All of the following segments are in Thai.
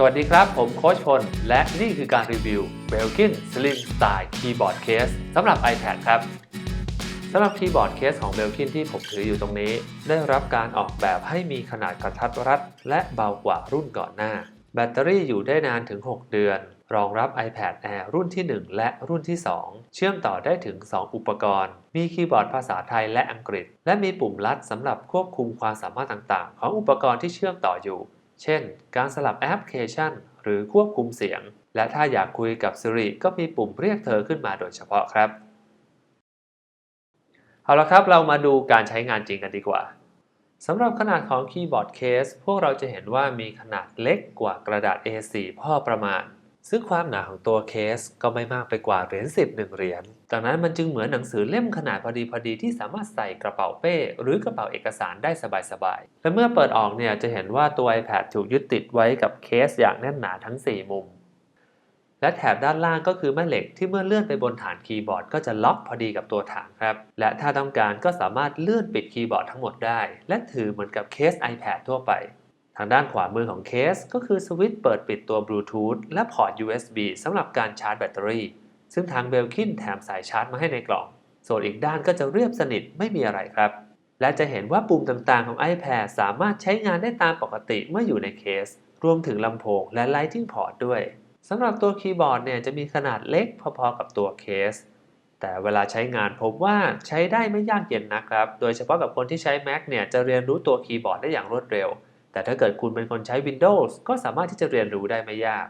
สวัสดีครับ ผมโค้ชพล และนี่คือการรีวิว Belkin Slim Style Keyboard Case สำหรับ iPad ครับสำหรับคีย์บอร์ดเคสของ Belkin ที่ผมถืออยู่ตรงนี้ ได้รับการออกแบบให้มีขนาดกระทัดรัด และเบากว่ารุ่นก่อนหน้า แบตเตอรี่อยู่ได้นานถึง 6 เดือน รองรับ iPad Air รุ่นที่ 1 และรุ่นที่ 2 เชื่อมต่อได้ถึง 2 อุปกรณ์ มีคีย์บอร์ดภาษาไทยและอังกฤษ และมีปุ่มลัดสำหรับควบคุมความสามารถต่างๆ ของอุปกรณ์ที่เชื่อมต่ออยู่ เช่น การสลับแอปพลิเคชัน หรือควบคุมเสียง และถ้าอยากคุยกับ Siri ก็มีปุ่มเรียกเธอขึ้นมาโดยเฉพาะครับ เอาละครับเรามาดูการใช้งานจริงกันดีกว่าสำหรับขนาดของคีย์บอร์ดเคส พวกเราจะเห็นว่ามีขนาดเล็กกว่ากระดาษ A4 พ่อประมาณ ซึ่งความหนาของตัวเคสก็ไม่มากไปกว่าเหรียญ10หนึ่งเหรียญจากนั้นมันจึงเหมือนหนังสือเล่มขนาดพอดีพอดีที่สามารถใส่กระเป๋าเป้ หรือกระเป๋าเอกสารได้สบายๆ และเมื่อเปิดออกเนี่ยจะเห็นว่าตัว iPad ถูกยึดติดไว้กับเคสอย่างแน่นหนาทั้ง 4 มุม และแถบด้านล่างก็คือแม่เหล็กที่เมื่อเลื่อนไปบนฐานคีย์บอร์ดก็จะล็อกพอดีกับตัวฐานครับ และถ้าต้องการก็สามารถเลื่อนปิดคีย์บอร์ดทั้งหมดได้ และถือเหมือนกับเคส iPad ทั่วไป ทางด้านขวามือของเคส ก็คือสวิตช์เปิดปิดตัวบลูทูธและพอร์ต USB สำหรับการชาร์จแบตเตอรี่ ซึ่งทางเบลคินแถมสายชาร์จมาให้ในกล่อง ส่วนอีกด้านก็จะเรียบสนิทไม่มีอะไรครับ และจะเห็นว่าปุ่มต่างๆของ iPad สามารถใช้งานได้ตามปกติเมื่ออยู่ในเคส รวมถึงลำโพงและ Lighting Port ด้วยสำหรับตัวคีย์บอร์ดเนี่ยจะมีขนาดเล็กพอๆกับตัวเคส แต่เวลาใช้งานพบว่าใช้ได้ไม่ยากเย็นนะครับ โดยเฉพาะกับคนที่ใช้ Mac เนี่ยจะเรียนรู้ตัวคีย์บอร์ดได้อย่างรวดเร็ว แต่ถ้าเกิดคุณเป็นคนใช้ Windows ก็สามารถที่จะเรียนรู้ได้ไม่ยาก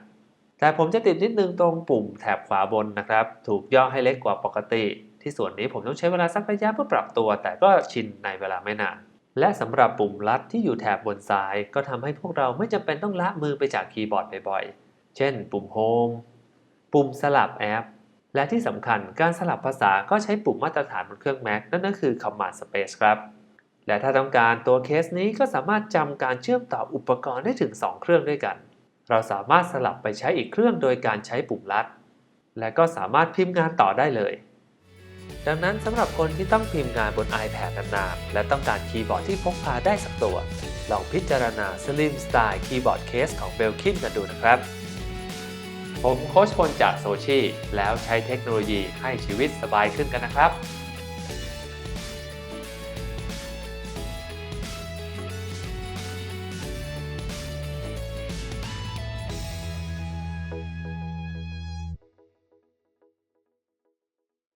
แต่ผมจะติดนิดนึงตรงปุ่มแถบขวาบนนะครับ ถูกย่อให้เล็กกว่าปกติ ที่ส่วนนี้ผมต้องใช้เวลาสักระยะเพื่อปรับตัว แต่ก็ชินในเวลาไม่นาน และสำหรับปุ่มลัดที่อยู่แถบบนซ้าย ก็ทำให้พวกเราไม่จำเป็นต้องละมือไปจากคีย์บอร์ดบ่อยๆ เช่น ปุ่ม Home ปุ่มสลับแอป และที่สำคัญการสลับภาษาก็ใช้ปุ่มมาตรฐานบนเครื่อง Mac นั่นก็คือ Command Space ครับ และถ้าต้องการตัวเคสนี้ก็สามารถจำการเชื่อมต่ออุปกรณ์ได้ถึง 2 เครื่องด้วยกัน เราสามารถสลับไปใช้อีกเครื่องโดยการใช้ปุ่มลัด และก็สามารถพิมพ์งานต่อได้เลย ดังนั้นสำหรับคนที่ต้องพิมพ์งานบน iPad นานๆ และต้องการคีย์บอร์ดที่พกพาได้สักตัว ลองพิจารณา Slim Style Keyboard Case ของ Belkin กันดูนะครับ ผมโค้ชพลจากโซชีแล้วใช้เทคโนโลยีให้ชีวิตสบายขึ้นกันนะครับ